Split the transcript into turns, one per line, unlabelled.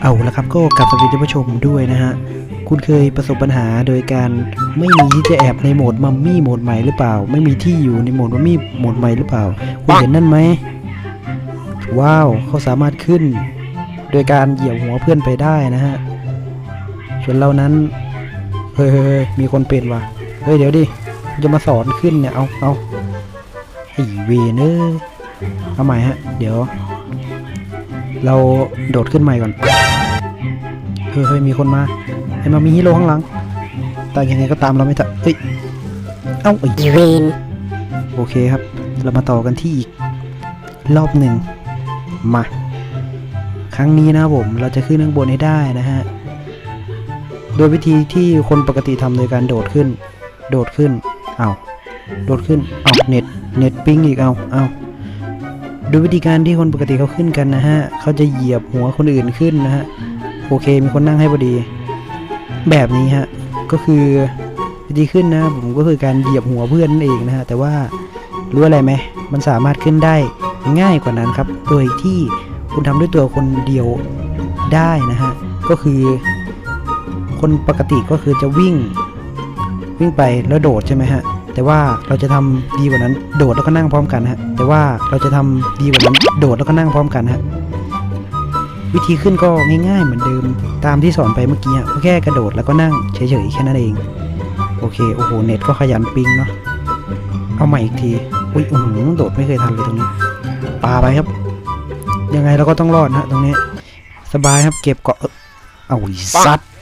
เอาละครับก็กลับสวัสดีท่านผู้ชมด้วยนะฮะ คุณเคยประสบปัญหาโดยการไม่มีที่จะแอบในโหมดมัมมี่โหมดใหม่หรือเปล่า ไม่มีที่อยู่ในโหมดมัมมี่โหมดใหม่หรือเปล่า คุณเห็นนั่นไหม ว้าวเขาสามารถขึ้น โดยการเหยียบหัวเพื่อนไปได้นะฮะส่วนเรานั้น เฮ้ยเฮ้ยเฮ้ยมีคนเป็นว่ะ เฮ้ยเดี๋ยวดิ จะมาสอนขึ้นเนี่ย เอาเอาไอเวนเอ้ยเอาใหม่ฮะ เดี๋ยว เราโดดขึ้นใหม่ก่อนเฮ้ยเฮ้ยมีคนมาเห็นมามีฮีโร่ข้างหลัง แต่ยังไงก็ตามเราไม่ทันเฮ้ย เอ้าไอ้
อีเวน
โอเคครับ เรามาต่อกันที่อีก รอบหนึ่งมา ครั้งนี้นะครับผมเราจะขึ้นข้างบนให้ได้นะฮะ โดยวิธีที่คนปกติทำโดยการโดดขึ้น โดดขึ้น เอาโดดขึ้น เอาเน็ต เน็ตปิ้งอีก เอาเอา โดยวิธีการที่คนปกติเขาขึ้นกันนะฮะเขาจะเหยียบหัวคนอื่นขึ้นนะฮะโอเคมีคนนั่งให้พอดี แบบนี้ฮะก็คือวิธีขึ้นนะผมก็คือการเหยียบหัวเพื่อนนั่นเองนะฮะแต่ว่ารู้อะไรไหมมันสามารถขึ้นได้ง่ายกว่านั้นครับ โดยที่คุณทำด้วยตัวคนเดียวได้นะฮะก็คือคนปกติก็คือจะวิ่งวิ่งไปแล้วโดดใช่ไหมฮะ แต่ว่าเราจะทำดีกว่านั้น โดดแล้วก็นั่งพร้อมกันฮะ แต่ว่าเราจะทำดีกว่านั้น โดดแล้วก็นั่งพร้อมกันฮะ วิธีขึ้นก็ง่ายๆ เหมือนเดิม ตามที่สอนไปเมื่อกี้อะแค่กระโดดแล้วก็นั่งเฉยๆแค่นั้นเอง โอเค โอ้โห เน็ตก็ขยันปิงเนาะ เอาใหม่อีกที อุ้ยอือโดดไม่เคยทันเลยตรงนี้ ปาไปครับ ยังไงเราก็ต้องรอดนะตรงนี้ สบายครับ เก็บเกาะเอาอีสัตว์